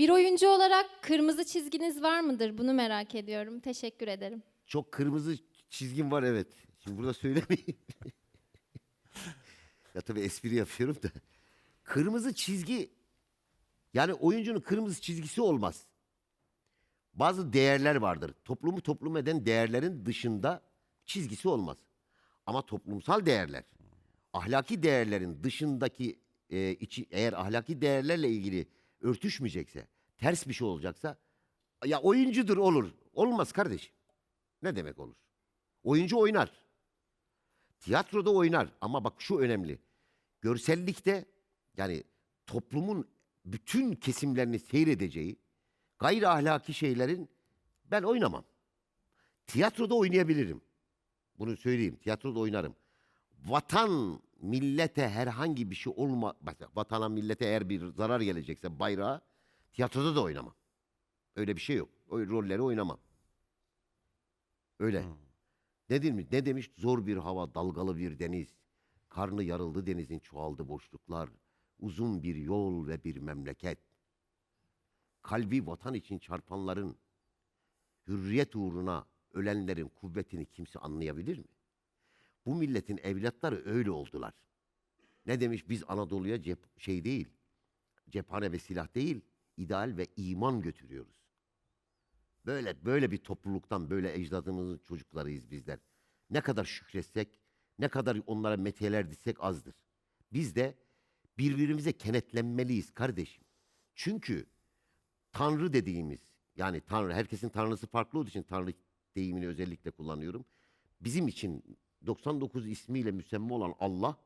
Bir oyuncu olarak kırmızı çizginiz var mıdır? Bunu merak ediyorum. Teşekkür ederim. Çok kırmızı çizgim var evet. Şimdi burada söylemeyeyim. ya tabii espri yapıyorum da. Kırmızı çizgi yani oyuncunun kırmızı çizgisi olmaz. Bazı değerler vardır. Toplumu toplum eden değerlerin dışında çizgisi olmaz. Ama toplumsal değerler, ahlaki değerlerin dışındaki e, içi, eğer ahlaki değerlerle ilgili örtüşmeyecekse, ters bir şey olacaksa ya oyuncudur olur. Olmaz kardeşim. Ne demek olur? Oyuncu oynar. Tiyatroda oynar ama bak şu önemli. Görsellikte yani toplumun bütün kesimlerini seyredeceği gayri ahlaki şeylerin ben oynamam. Tiyatroda oynayabilirim. Bunu söyleyeyim. Tiyatroda oynarım. Vatan, millete herhangi bir şey olma... Mesela vatana, millete eğer bir zarar gelecekse bayrağa tiyatroda da oynamam. Öyle bir şey yok. O rolleri oynamam. Öyle. Ne demiş? Ne demiş? Zor bir hava, dalgalı bir deniz. Karnı yarıldı denizin çoğaldı boşluklar. Uzun bir yol ve bir memleket. Kalbi vatan için çarpanların, hürriyet uğruna ölenlerin kuvvetini kimse anlayabilir mi? Bu milletin evlatları öyle oldular. Ne demiş? Biz Anadolu'ya cep şey değil, cephane ve silah değil, ideal ve iman götürüyoruz. Böyle böyle bir topluluktan böyle ecdadımızın çocuklarıyız bizler. Ne kadar şükretsek, ne kadar onlara metiyeler ditsek azdır. Biz de birbirimize kenetlenmeliyiz kardeşim. Çünkü Tanrı dediğimiz yani Tanrı herkesin tanrısı farklı olduğu için Tanrı deyimini özellikle kullanıyorum. Bizim için 99 ismiyle müsemma olan Allah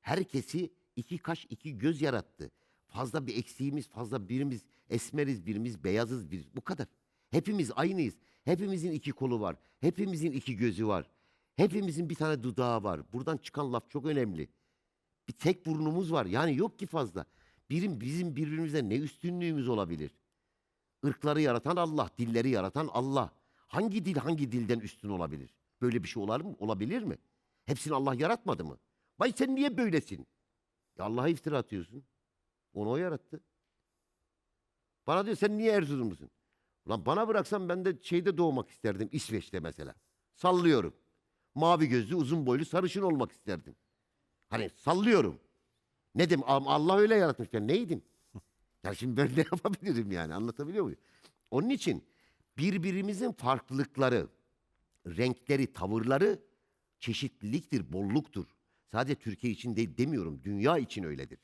herkesi iki kaş iki göz yarattı. Fazla bir eksiğimiz, fazla birimiz esmeriz, birimiz beyazız, bir bu kadar. Hepimiz aynıyız. Hepimizin iki kolu var. Hepimizin iki gözü var. Hepimizin bir tane dudağı var. Buradan çıkan laf çok önemli. Bir tek burnumuz var. Yani yok ki fazla. Birim bizim birbirimize ne üstünlüğümüz olabilir? Irkları yaratan Allah, dilleri yaratan Allah. Hangi dil hangi dilden üstün olabilir? Böyle bir şey olar mı? Olabilir mi? Hepsini Allah yaratmadı mı? Vay sen niye böylesin? Ya Allah'a iftira atıyorsun. Onu o yarattı. Bana diyor sen niye Erzurumlusun? Lan bana bıraksan ben de şeyde doğmak isterdim. İsveç'te mesela. Sallıyorum. Mavi gözlü, uzun boylu, sarışın olmak isterdim. Hani sallıyorum. Ne dedim? Allah öyle yaratmış. Ben neydim? Ya şimdi ben ne yapabilirim yani? Anlatabiliyor muyum? Onun için birbirimizin farklılıkları, renkleri, tavırları çeşitliliktir, bolluktur. Sadece Türkiye için değil demiyorum. Dünya için öyledir.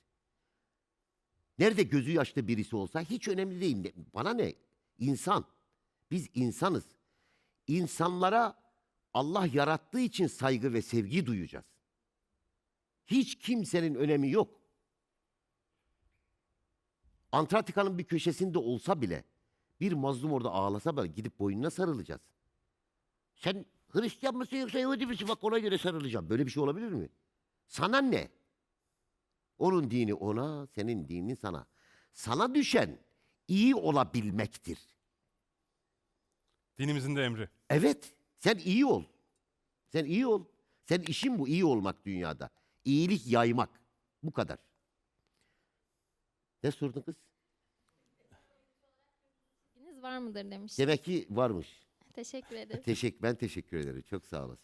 Nerede gözü yaşlı birisi olsa hiç önemli değil. Bana ne? İnsan. Biz insanız. İnsanlara Allah yarattığı için saygı ve sevgi duyacağız. Hiç kimsenin önemi yok. Antarktika'nın bir köşesinde olsa bile bir mazlum orada ağlasa bile gidip boynuna sarılacağız. Sen Hristiyan mısın yoksa Yahudi misin? Bak ona göre sarılacağım. Böyle bir şey olabilir mi? Sana ne? Onun dini ona, senin dinin sana. Sana düşen iyi olabilmektir. Dinimizin de emri. Evet, sen iyi ol. Sen iyi ol. Sen işin bu iyi olmak dünyada. İyilik yaymak. Bu kadar. Ne sordun kız? Var mıdır demiş. Demek ki varmış. Teşekkür ederim. Teşekkür, ben teşekkür ederim. Çok sağ olasın.